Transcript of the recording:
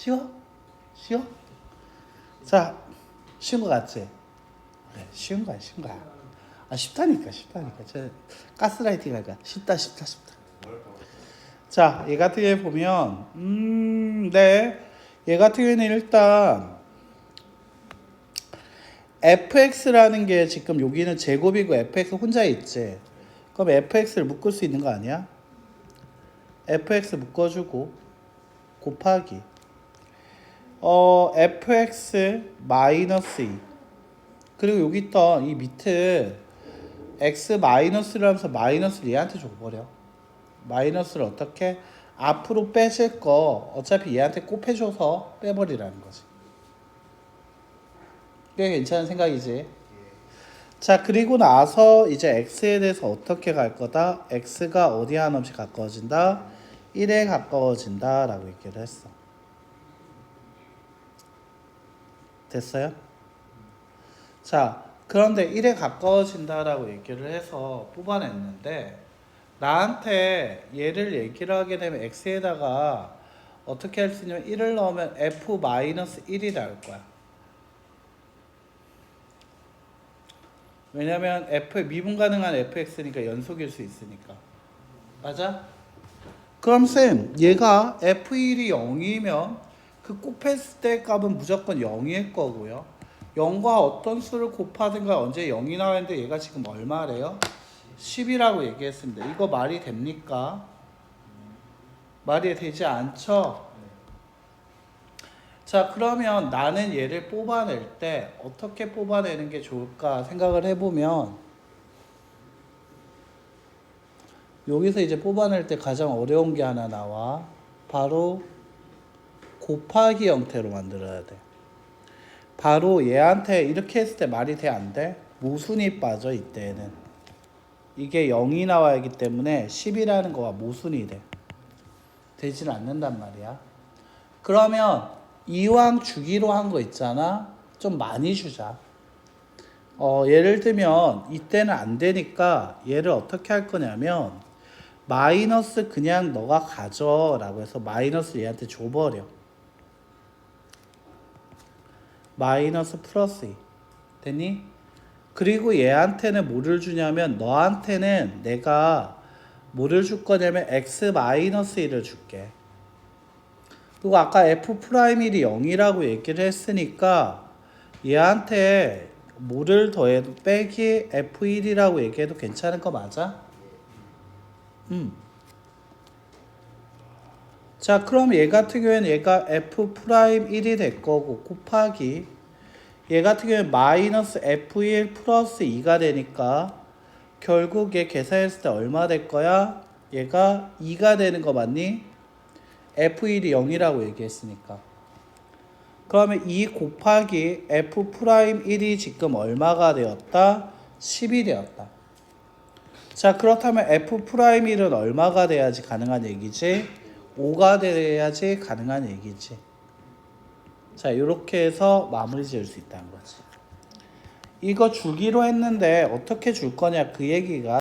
쉬워? 쉬워? 자, 쉬운 거 같지? 그래, 쉬운 거야, 쉬운 거야. 아, 쉽다니까, 쉽다니까. 저 가스라이팅 할까? 쉽다, 쉽다, 쉽다. 자, 얘 같은 경우에 보면, 음, 네. 얘 같은 경우에는 일단, fx라는 게 지금 여기는 제곱이고 fx 혼자 있지. 그럼 fx를 묶을 수 있는 거 아니야? fx 묶어주고 곱하기 어 fx 마이너스 2 그리고 여기 있던 이 밑에 x 마이너스를 하면서 마이너스를 얘한테 줘버려. 마이너스를 어떻게? 앞으로 빼실 거 어차피 얘한테 곱해줘서 빼버리라는 거지. 꽤 괜찮은 생각이지? 자 그리고 나서 이제 x에 대해서 어떻게 갈 거다? X가 어디 한없이 가까워진다? 1에 가까워진다 라고 얘기를 했어 됐어요? 자 그런데 1에 가까워진다 라고 얘기를 해서 뽑아냈는데 나한테 얘를 얘기를 하게 되면 x에다가 어떻게 할 수 있냐면 1을 넣으면 f-1이 나올 거야 왜냐면 f 미분 가능한 fx니까 연속일 수 있으니까 맞아? 그럼 쌤 얘가 f1이 0이면 그 곱했을 때 값은 무조건 0일 거고요 0과 어떤 수를 곱하든가 언제 0이 나왔는데 얘가 지금 얼마래요? 10이라고 얘기했습니다 이거 말이 됩니까? 말이 되지 않죠? 자 그러면 나는 얘를 뽑아낼 때 어떻게 뽑아내는 게 좋을까 생각을 해보면 여기서 이제 뽑아낼 때 가장 어려운 게 하나 나와 바로 곱하기 형태로 만들어야 돼 바로 얘한테 이렇게 했을 때 말이 돼 안 돼? 모순이 빠져 이때는 이게 0이 나와야 하기 때문에 10이라는 거가 모순이 돼 되질 않는단 말이야 그러면 이왕 주기로 한 거 있잖아. 좀 많이 주자. 어, 예를 들면 이때는 안 되니까 얘를 어떻게 할 거냐면 마이너스 그냥 너가 가져 라고 해서 마이너스 얘한테 줘버려. 마이너스 플러스 2. 됐니? 그리고 얘한테는 뭐를 주냐면 너한테는 내가 뭐를 줄 거냐면 x 마이너스 1을 줄게. 그리고 아까 f 프라임 1이 0이라고 얘기를 했으니까 얘한테 뭐를 더해도 빼기 f1이라고 얘기해도 괜찮을 거 맞아? 음. 자, 그럼 얘 같은 경우에는 얘가 f 프라임 1이 될 거고 곱하기 얘 같은 경우에는 마이너스 f1 플러스 2가 되니까 결국 얘 계산했을 때 얼마 될 거야? 얘가 2가 되는 거 맞니? f1이 0이라고 얘기했으니까. 그러면 2 곱하기 f 프라임 1이 지금 얼마가 되었다? 10이 되었다. 자, 그렇다면 f 프라임 1은 얼마가 돼야지 가능한 얘기지? 5가 돼야지 가능한 얘기지. 자, 이렇게 해서 마무리 지을 수 있다는 거지. 이거 주기로 했는데 어떻게 줄 거냐 그 얘기가